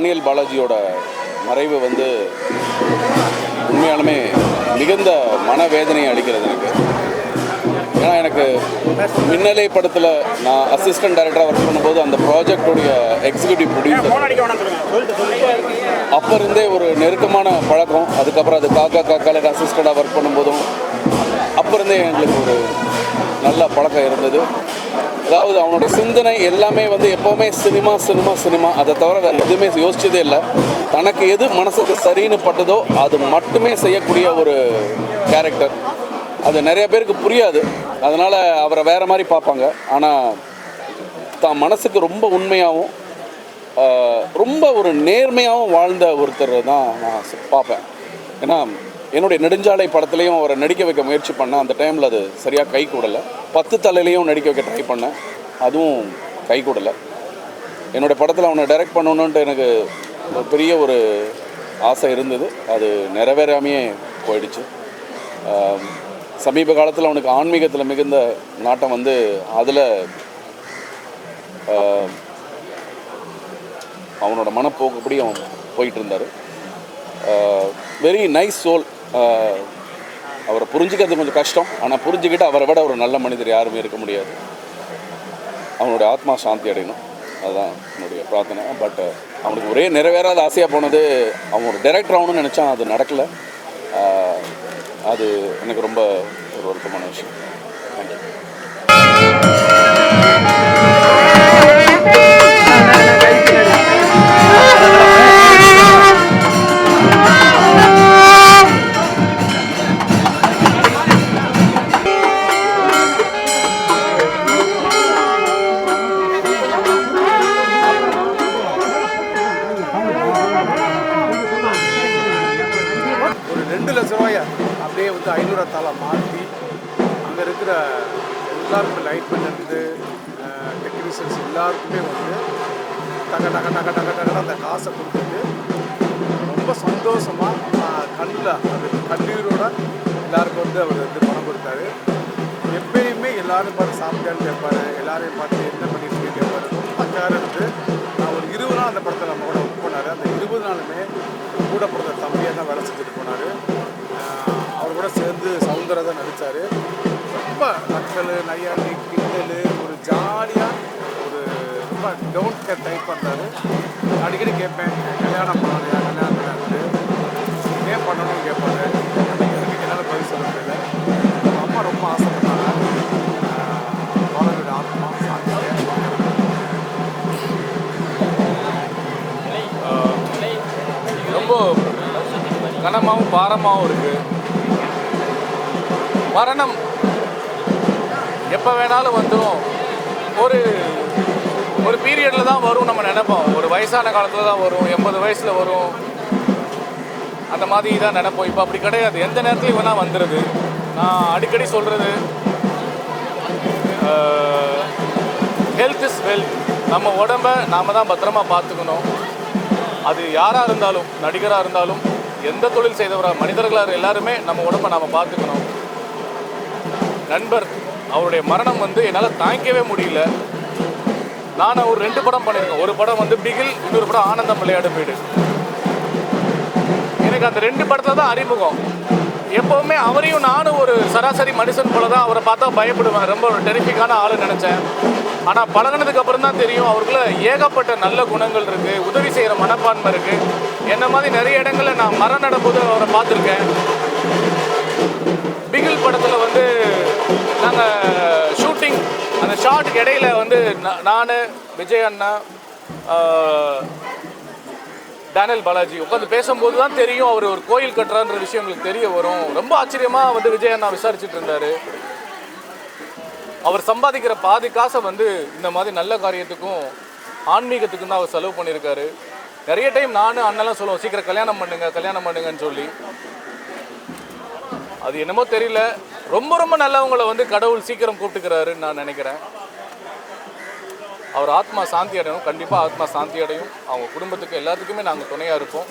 Daniel பாலாஜியோட மறைவு வந்து உண்மையாலுமே மிகுந்த மனவேதனையை அளிக்கிறது எனக்கு. ஏன்னா எனக்கு மின்னலை படத்தில் நான் அசிஸ்டன்ட் டைரக்டராக ஒர்க் பண்ணும்போது அந்த ப்ராஜெக்டோடைய எக்ஸிக்யூட்டிவ் ப்ரொடியூசர் அப்போ இருந்தே ஒரு நெருக்கமான பழக்கம். அதுக்கப்புறம் அது காக்கா காக்கால அசிஸ்டண்டாக ஒர்க் பண்ணும்போதும் அப்போ இருந்தே எங்களுக்கு ஒரு நல்ல பழக்கம் இருந்தது. அதாவது அவனோட சிந்தனை எல்லாமே வந்து எப்போவுமே சினிமா சினிமா சினிமா. அதை தவிர வேறு எதுவுமே யோசிச்சதே இல்லை. தனக்கு எது மனசுக்கு சரின்னு பட்டதோ அது மட்டுமே செய்யக்கூடிய ஒரு கேரக்டர் அது நிறைய பேருக்கு புரியாது. அதனால் அவரை வேறு மாதிரி பார்ப்பாங்க. ஆனால் தான் மனசுக்கு ரொம்ப உண்மையாகவும் ரொம்ப ஒரு நேர்மையாகவும் வாழ்ந்த ஒருத்தர் தான் நான் பார்ப்பேன். ஏன்னா என்னுடைய நெடுஞ்சாலை படத்துலையும் அவரை நடிக்க வைக்க முயற்சி பண்ணேன். அந்த டைமில் அது சரியாக கை கூடலை. பத்து தலையிலையும் நடிக்க வைக்க ட்ரை பண்ணேன். அதுவும் கை கூடலை. என்னுடைய படத்தில் அவனை டைரக்ட் பண்ணணுன்ட்டு எனக்கு ஒரு பெரிய ஒரு ஆசை இருந்தது. அது நிறைவேறாமையே போயிடுச்சு. சமீப காலத்தில் அவனுக்கு ஆன்மீகத்தில் மிகுந்த நாட்டம் வந்து அதில் அவனோட மனப்போக்குப்படி அவன் போயிட்டு இருந்தார். வெரி நைஸ் சோல் அவரை புரிஞ்சுக்கிறது கொஞ்சம் கஷ்டம். ஆனால் புரிஞ்சுக்கிட்டு அவரை விட ஒரு நல்ல மனிதர் யாருமே இருக்க முடியாது. அவனுடைய ஆத்மா சாந்தி அடையணும். அதுதான் என்னுடைய பிரார்த்தனை. பட் அவனுக்கு ஒரே நிறைவேறாத ஆசையாக போனது அவன் ஒரு டைரக்டர் ஆகணும்னு நினச்சான் அது நடக்கலை. அது எனக்கு ரொம்ப ஒரு வருத்தமான விஷயம். தேங்க்யூ ரெண்டு அப்படியே வந்து ஐநூறு மாற்றி அங்கே இருக்கிற எல்லாருக்கும் பண்ணிருந்து டெக்னீஷியன்ஸ் எல்லாருக்குமே வந்து டக டக டக டக டக அந்த காசை கொடுத்துட்டு ரொம்ப சந்தோஷமாக கண்ணில் அது கண்ணீரோட எல்லாருக்கும் வந்து அவர் வந்து பணம் கொடுத்தாரு. எப்பயுமே எல்லாரும் பார்த்து சாப்பிட்டான்னு கேட்பார் எல்லாரையும் பார்த்து என்ன பண்ணிட்டு கேட்பாரு. ரொம்ப கேர் எடுத்து நான் ஒரு இருபது நாள் அந்த படத்தில் நம்ம கூட ஒர்க் பண்ணார் அந்த இருபது நாளுமே கூட பிறந்த தம்பியாக தான் வேலை செஞ்சுருப்பேன் ஆரம்பித்தார் ரொம்ப நக்கல் நையாண்டி கிண்டல் ஒரு ஜாலியாக ஒரு ரொம்ப டவுன் கேர் டைப் பண்ணுறாரு அடிக்கடி கேட்பேன் கல்யாணம் பண்ணலையா? கல்யாணம் பண்ணாரு ஏன் பண்ணணும்னு கேட்பாரு. எனக்கு என்னால் பதில் சொல்ல முடியல. அம்மா ரொம்ப ஆசைப்பட்டாங்க. பாலனுடைய ஆத்மா சாந்தியாக ரொம்ப கனமாகவும் பாரமாகவும் இருக்குது மரணம் எப்போ வேணாலும் வந்துடும் ஒரு ஒரு பீரியடில் தான் வரும் நம்ம நினைப்போம். ஒரு வயசான காலத்தில் தான் வரும் எண்பது வயசில் வரும். அந்த மாதிரி தான் நினைப்போம். இப்போ அப்படி கிடையாது. எந்த நேரத்துலையும் வேணால் வந்துடுது நான் அடிக்கடி சொல்கிறது ஹெல்த் இஸ் வெல்த் நம்ம உடம்ப நாம் தான் பத்திரமா பார்த்துக்கணும். அது யாராக இருந்தாலும் நடிகராக இருந்தாலும் எந்த தொழில் செய்தவராக மனிதர்களாக எல்லாருமே நம்ம உடம்பை நாம் பார்த்துக்கணும். நண்பர் அவருடைய மரணம் வந்து என்னால் தாங்கிக்கவே முடியல. நான் ஒரு ரெண்டு படம் பண்ணியிருக்கேன் ஒரு படம் வந்து பிகில் இன்னொரு படம் ஆனந்தம் விளையாடும் வீடு. எனக்கு அந்த ரெண்டு படத்தில் தான் அறிமுகம். எப்போவுமே அவரையும் நானும் ஒரு சராசரி மனுஷன் போல தான் அவரை பார்த்தா பயப்படுவேன். ரொம்ப ஒரு டெரிஃபிக்கான ஆள் நினச்சேன். ஆனால் பழகினதுக்கு அப்புறம் தான் தெரியும் அவருக்குள்ள ஏகப்பட்ட நல்ல குணங்கள் இருக்குது உதவி செய்கிற மனப்பான்மை இருக்குது என்ன மாதிரி நிறைய இடங்களில் நான் மரம் நடப்போது அவரை பார்த்துருக்கேன். பிகில் படத்தில் நாங்கள் ஷூட்டிங் அந்த ஷார்ட்டுக்கு இடையில வந்து நான் விஜய் அண்ணா டேனியல் பாலாஜி உட்காந்து பேசும்போது தான் தெரியும் அவர் ஒரு கோயில் கட்டுறான்ற விஷயம் எங்களுக்கு தெரிய வரும். ரொம்ப ஆச்சரியமாக வந்து விஜய் அண்ணா விசாரிச்சுட்டு இருந்தார். அவர் சம்பாதிக்கிற பாதி காசை வந்து இந்த மாதிரி நல்ல காரியத்துக்கும் ஆன்மீகத்துக்கும் தான் அவர் செலவு பண்ணியிருக்காரு. நிறைய டைம் நானும் அண்ணெல்லாம் சொல்லுவோம் சீக்கிரம் கல்யாணம் பண்ணுங்க கல்யாணம் பண்ணுங்கன்னு சொல்லி. அது என்னமோ தெரியல. ரொம்ப ரொம்ப நல்லவங்களை வந்து கடவுள் சீக்கிரம் கூப்பிட்டுக்கிறாருன்னு நான் நினைக்கிறேன். அவர் ஆத்மா சாந்தி அடையணும். கண்டிப்பாக ஆத்மா சாந்தி அடையும். அவங்க குடும்பத்துக்கு எல்லாத்துக்குமே நாங்கள் துணையாக இருப்போம்.